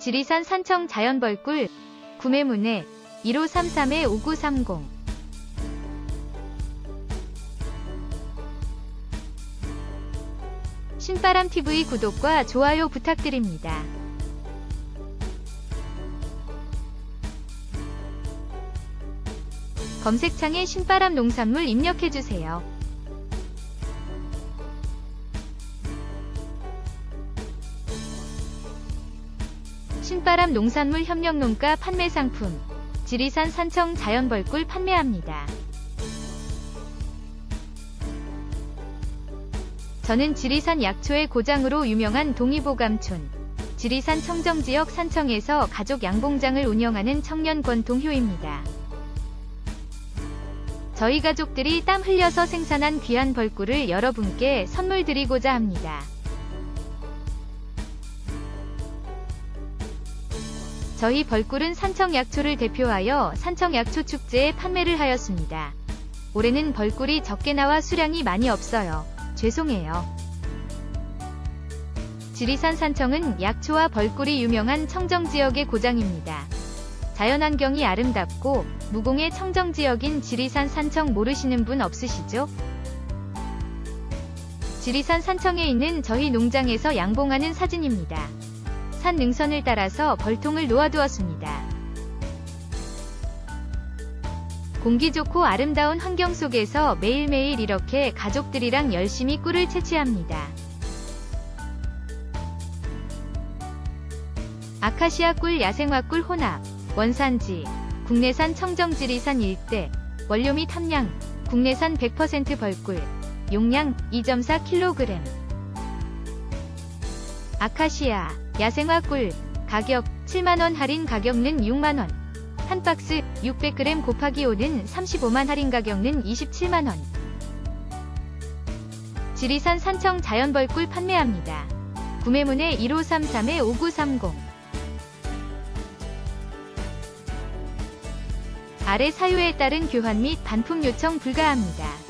지리산 산청 자연벌꿀 구매문의 1533-5930 신바람TV 구독과 좋아요 부탁드립니다. 검색창에 신바람 농산물 입력해주세요. 신바람 농산물 협력 농가 판매 상품 지리산 산청 자연벌꿀 판매합니다. 저는 지리산 약초의 고장으로 유명한 동의보감촌 지리산 청정지역 산청에서 가족 양봉장을 운영하는 청년 권동효입니다. 저희 가족들이 땀 흘려서 생산한 귀한 벌꿀을 여러분께 선물 드리고자 합니다. 저희 벌꿀은 산청약초를 대표하여 산청약초 축제에 판매를 하였습니다. 올해는 벌꿀이 적게 나와 수량이 많이 없어요. 죄송해요. 지리산 산청은 약초와 벌꿀이 유명한 청정지역의 고장입니다. 자연환경이 아름답고 무공의 청정지역인 지리산 산청 모르시는 분 없으시죠? 지리산 산청에 있는 저희 농장에서 양봉하는 사진입니다. 산 능선을 따라서 벌통을 놓아두었습니다. 공기 좋고 아름다운 환경 속에서 매일매일 이렇게 가족들이랑 열심히 꿀을 채취합니다. 아카시아 꿀 야생화 꿀 혼합 원산지 국내산 청정지리산 일대 원료 및 함량 국내산 100% 벌꿀 용량 2.4kg 아카시아 야생화 꿀 가격 7만원 할인 가격는 6만원 한 박스 600g 곱하기 5는 35만 할인 가격은 27만원 지리산 산청 자연벌꿀 판매합니다. 구매문의 1533-5930 아래 사유에 따른 교환 및 반품 요청 불가합니다.